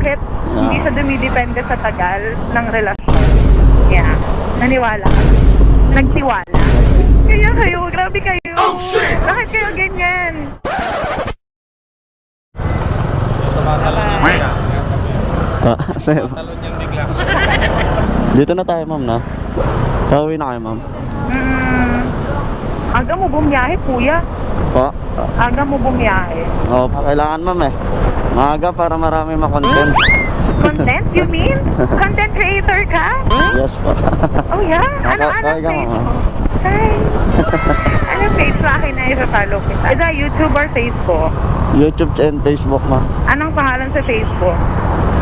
sakit, hindi siya dumidepende sa tagal ng relasyon. Yeah. Naniwala ka. Nagtiwala. Kaya kayo, grabe kayo. Bakit kayo ganyan? Ta niyang bigla. Dito na tayo, ma'am, na. Pauwi na kayo, ma'am. Hmm, aga mo bumiyahe, kuya. Po? Aga mo bumiyahe. Oo, kailangan, ma'am, eh. Maaga para marami makontent. Content, you mean? Content creator ka? yes po. Oh yeah? Ano, ano ka, page ma'am. mo? Hi. ano page mo? Akin na isa-follow kita. Is that YouTube or Facebook? YouTube and Facebook, ma'am. Anong pangalan sa Facebook?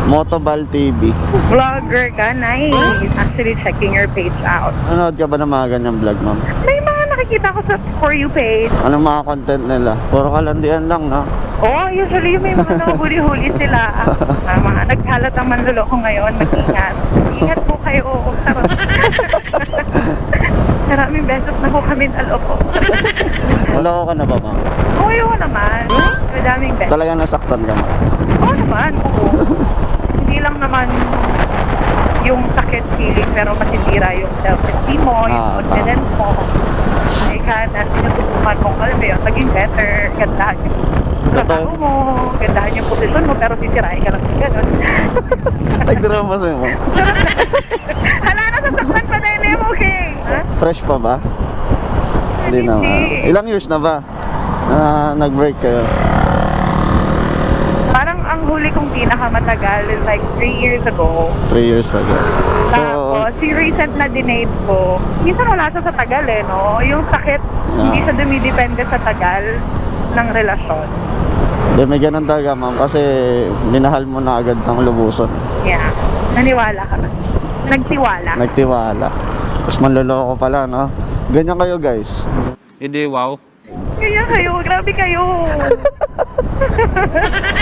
Motobal TV. Vlogger ka? Nice. Actually checking your page out. Nanood ka ba ng mga ganyang vlog, ma'am? May nakikita ko sa For You page. Anong mga content nila? Puro kalandian lang, no? Oh, usually may mga nahuli-huli sila. Ah, mga nagkalat ang manluloko ngayon. Mag-ingat. Ingat po kayo. Charot. Maraming beses na po kami naloko. Wala ka na ba, ma'am? Oo, yun naman. Madaming beses. Talagang nasaktan ka, ma'am. Oo naman, oo. Hindi lang naman yung sakit feeling pero masisira yung self-esteem mo, yung Ah, confidence mo. Ay ka na sinusubukan mong alam mo yun, maging better, gandahan yung trabaho mo, gandahan yung posisyon mo, pero sisirain ka lang ng gano'n. Nagdrama sa'yo, ma'am. Hala na, sasaktan pa na yun, okay? Ha? Fresh pa ba? Hindi na. Ilang years na ba na nag-break kayo? Huli kong pinakamatagal is like 3 years ago. Three years ago. So, Tapos, yung recent na dinate ko, minsan wala siya sa tagal eh, no? Yung sakit, hindi siya dumidepende sa tagal ng relasyon. di, may ganun talaga, ma'am. Kasi minahal mo na agad ng lubuson. Yeah. Naniwala ka na. Nagtiwala. Nagtiwala. Tapos manloloko pala, no? Ganyan kayo, guys. Hindi, wow. Kaya kayo, grabe kayo.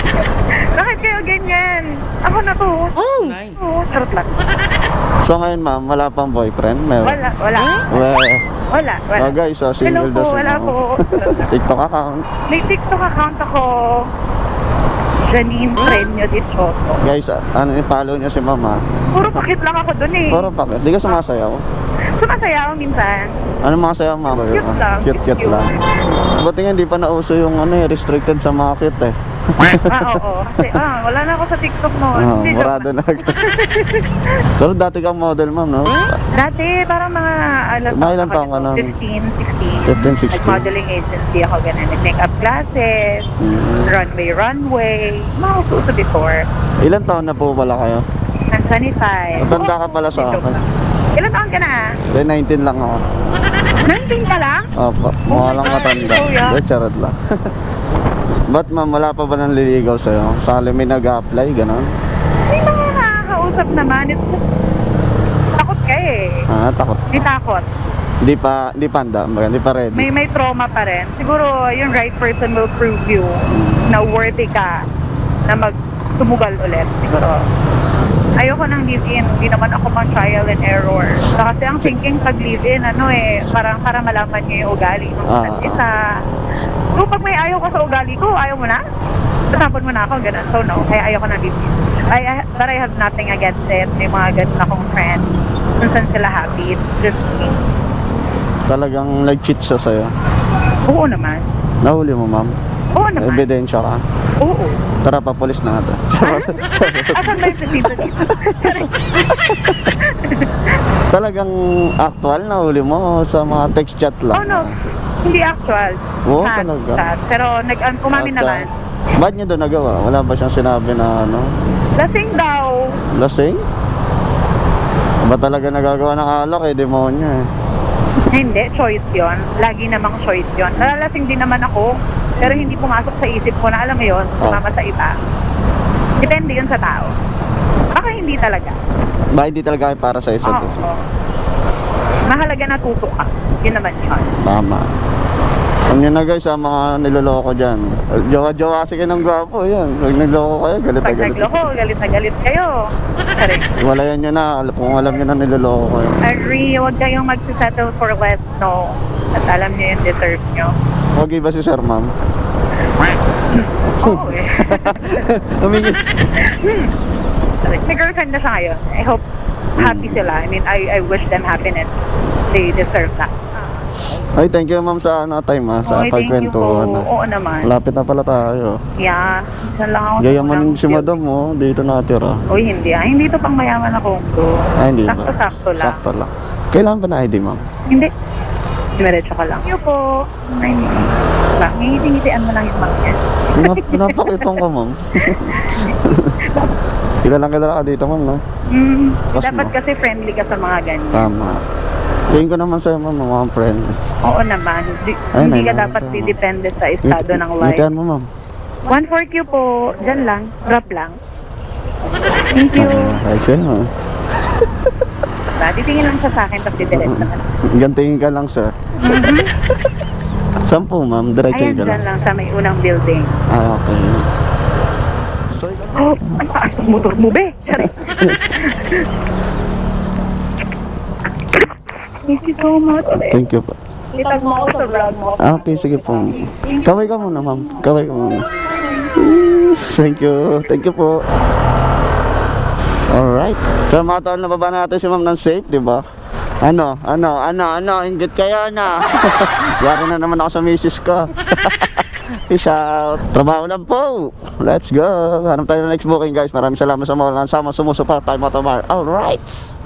Bakit kayo ganyan? Ako na to. Oh! Oo, charot lang. So, ngayon, ma'am, wala pang boyfriend? Meron? Wala, wala. Well, Wala, wala. oh, guys, ah, Hello single daw po, wala po. TikTok account. May TikTok account ako. Janine Frenyo de Soto. Guys, ah, ano, i-follow niyo si mama. Puro pakit lang ako dun eh. Puro pakit. Di ka sumasayaw. Sumasaya ako minsan. Ano mga sayaw, mama? Cute lang. Cute, cute Cute. lang. Buti nga, hindi pa nauso yung ano, eh, restricted sa mga cute eh. Ah, oo. Kasi, ah, wala na ako sa TikTok no. Oh, Hindi, murado na agad. Pero dati kang model, ma'am, no? Dati, parang mga, alam Mga ilang ka nun? 15, 16. 15, 16. Nag-modeling agency ako ganun. Nag-makeup classes, Mm. runway, runway. Mga uso before. Ilan taon na po pala kayo? Ng 25. Matanda ka pala sa joke akin. lang. Ilan taon ka na? Then 19 lang ako. 19 ka lang? Opo, mukha lang my God, matanda. kuya. Charot lang. Ba't ma'am, wala pa ba nang liligaw sa'yo? Sakali may nag-apply, gano'n? May mga nakakausap naman. It's just, takot ka eh. Ah, takot. May takot. Di pa, di pa handa, kumbaga, di pa ready. May may trauma pa rin. Siguro yung right person will prove you na worthy ka na mag tumugal ulit. Siguro. Ayoko nang live-in. Hindi naman ako pang trial and error. So, kasi ang thinking pag live-in, ano eh, parang para malaman niyo yung ugali ng isa't isa. So, pag may ayaw ka sa ugali ko, ayaw mo na? Tatapon mo na ako, ganun. So, no. Kaya ayoko nang live-in. I, I, but I have nothing against it. May mga ganun akong friends. Kung saan sila happy. It's just me. Talagang nag-cheat siya sa'yo. Oo naman. Nahuli mo, ma'am. Oo naman. Ebidensya ka. Oo. Tara, papulis na natin. Charot. Asan ba yung dito dito? Talagang actual nahuli mo o sa mga text chat Oh lang? no, hindi actual. Oo, Chat, talaga? chat. Pero nag um, umamin At, ah, naman. Ba't niya doon nagawa? Wala ba siyang sinabi na ano? Lasing daw. Lasing? Ba talaga nagagawa ng alak eh, demonyo eh. Hindi, choice yon. Lagi namang choice yon. Nalalasing din naman ako. Pero hindi pumasok sa isip ko na alam mo yon, Oh. sumama sa iba. Depende yun sa tao. Baka hindi talaga. Ba hindi talaga kayo para sa isa't Oo. isa? Mahalaga na tuto ka. Yun naman yun. Tama. Alam nyo na guys, sa mga niloloko dyan. Jowa-jowa kasi ng gwapo, yan. Pag nagloko kayo, galit na Pag galit. nagloko, galit na galit kayo. Correct. Walayan nyo na, kung alam nyo na niloloko kayo. Agree, huwag kayong magsisettle for less, no. At alam niyo yung deserve nyo. Huwag iba si sir, ma'am. Oo eh. Humingi. May girlfriend na siya ngayon. I hope happy sila. I mean, I, I wish them happiness. They deserve that. Ay, thank you ma'am sa ano, time ha, sa Okay, thank you po. ha. Oo naman. Malapit na pala tayo. Yeah. Diyan lang ako. sa Gayamanin unang si madam mo, dito natira. Uy, hindi ah. Hindi to pang mayaman ako. bro. Ay, hindi ba? Sakto-sakto lang. Sakto lang. Kailangan ba na ID ma'am? Hindi. Diretso ka lang. Thank you po. Ay, ba, ngingiti-ngitian mo lang yung mga yan. Pinap pinapakitong ka ma'am. kilalang kilala ka dito ma'am, no? Mm, dapat mo. kasi friendly ka sa mga ganyan. Tama. Tingin ko naman sa'yo ma'am, mga friend. Oo naman. Di, Ay, hindi ka dapat nai- didepende sa estado ng life. Ngitian mo ma'am. 1-4Q po. Diyan lang. Drop lang. Thank you. Ah, Excel mo. Diba? Titingin lang siya sa akin tapos didiretso na. Gantingin ka lang sir. Saan po ma'am? Diretso Ayan, ka dyan lang. lang sa may unang building. Ah, okay. So, Oh, ang taas ng motor mo, be. Thank you so much. thank you po. Itag mo ako sa vlog mo. Ah, okay, sige po. Kaway ka muna, ma'am. Kaway ka muna. Thank you. Thank you po. Alright. So, mga tol, nababa natin si ma'am ng safe, di ba? Ano? Ano? Ano? Ano? Ingit kayo na. Yari na naman ako sa misis ko. Peace out. Trabaho lang po. Let's go. Hanap tayo ng next booking, guys. Maraming salamat sa mga sama sumusuporta tayo, Motomar. Alright.